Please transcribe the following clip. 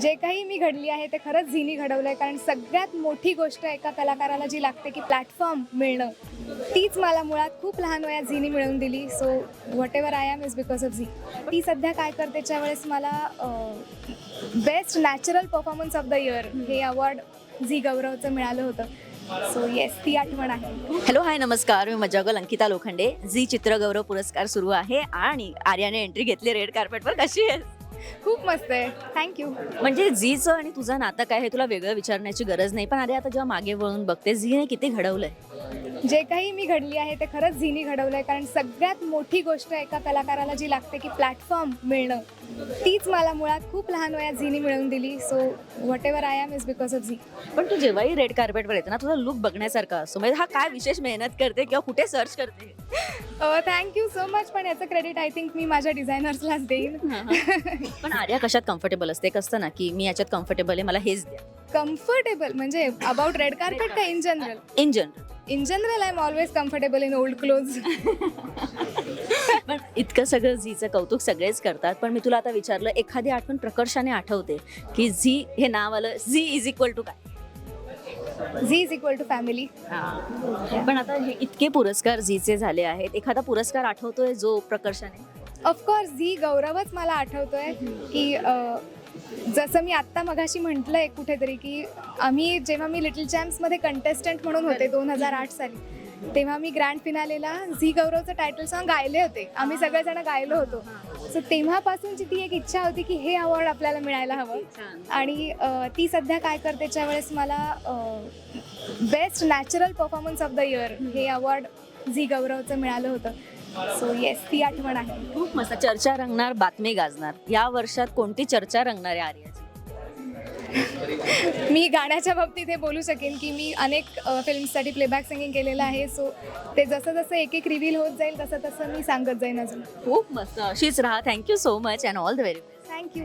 जे काही मी घडली आहे ते खरंच झीनी घडवलं आहे कारण सगळ्यात मोठी गोष्ट एका कलाकाराला जी लागते की प्लॅटफॉर्म मिळणं तीच मला मुळात खूप लहान वयात झीनी मिळवून दिली. So whatever I am is because of Zee ती सध्या काय करते त्यावेळेस मला best natural performance of the year हे अवॉर्ड झी गौरवचं मिळालं होतं. सो येस ती आठवण आहे. हॅलो हाय नमस्कार. मी मजागल अंकिता लोखंडे. झी चित्रगौरव पुरस्कार सुरू आहे आणि आर्याने एंट्री घेतली रेड कार्पेटवर कशी आहे खूप मस्त आहे. थँक्यू म्हणजे झीचं आणि तुझं नातं काय हे तुला वेगळं विचारण्याची गरज नाही. पण अरे आता जेव्हा मागे वळून बघते झीने किती घडवलंय? जे काही मी घडली आहे ते खरंच झीनी घडवलं आहे कारण सगळ्यात मोठी गोष्ट एका कलाकाराला जी लागते की प्लॅटफॉर्म मिळणं तीच मला मुळात खूप लहान वयात झीनी मिळवून दिली. So whatever I am is because of Zee पण तू जेव्हाही रेड कार्पेटवर येते ना तुझा लुक बघण्यासारखा असतो. म्हणजे हा काय विशेष मेहनत करते किंवा कुठे सर्च करते? थँक्यू सो मच पण याचं क्रेडिट आय थिंक मी माझ्या डिझायनर्सलाच देईन. पण आर्या कशात कम्फर्टेबल असते? एक असतं ना की मी याच्यात कम्फर्टेबल आहे मला हेच द्या. कम्फर्टेबल म्हणजे अबाउट रेड कार्पेट का in general in general in general I am always comfortable in old clothes पण इतकं सगळं झीचं कौतुक सगळेच करतात पण मी तुला आता विचारलं एखादी आठवण प्रकर्षाने आठवते की झी हे नाव आलं झी इज इक्वल टू काय? Zee is equal to family पण आता हे इतके पुरस्कार झीचे झाले आहेत एखादा पुरस्कार आठवतोय जो प्रकर्षाने? ऑफकोर्स झी गौरवच मला आठवतोय की अ, जसं मी आत्ता मगाशी म्हटलंय कुठेतरी की आम्ही जेव्हा मी लिटल चॅम्प्समध्ये कंटेस्टंट म्हणून होते दोन हजार आठ साली तेव्हा मी ग्रँड फिनालेला झी गौरवचं टायटल सॉन्ग गायले होते. आम्ही सगळेजण गायलो होतो. सो तेव्हापासूनची ती एक इच्छा होती की हे अवॉर्ड आपल्याला मिळायला हवं. आणि ती सध्या काय करतेच्या वेळेस मला best natural performance of the year हे अवॉर्ड झी गौरवचं मिळालं होतं. सो येस ती आठवण आहे. खूप मस्त चर्चा रंगणार बातमी गाजणार. या वर्षात कोणती चर्चा रंगणार आहे आर्याची? मी गाण्याच्या बाबतीत हे बोलू शकेन की मी अनेक फिल्मसाठी प्लेबॅक सिंगिंग केलेलं आहे. सो ते जसं जसं एक एक रिव्हील होत जाईल तसं तसं मी सांगत जाईन अजून. खूप मस्त. अशीच राहा. Thank you so much and all the very best thank you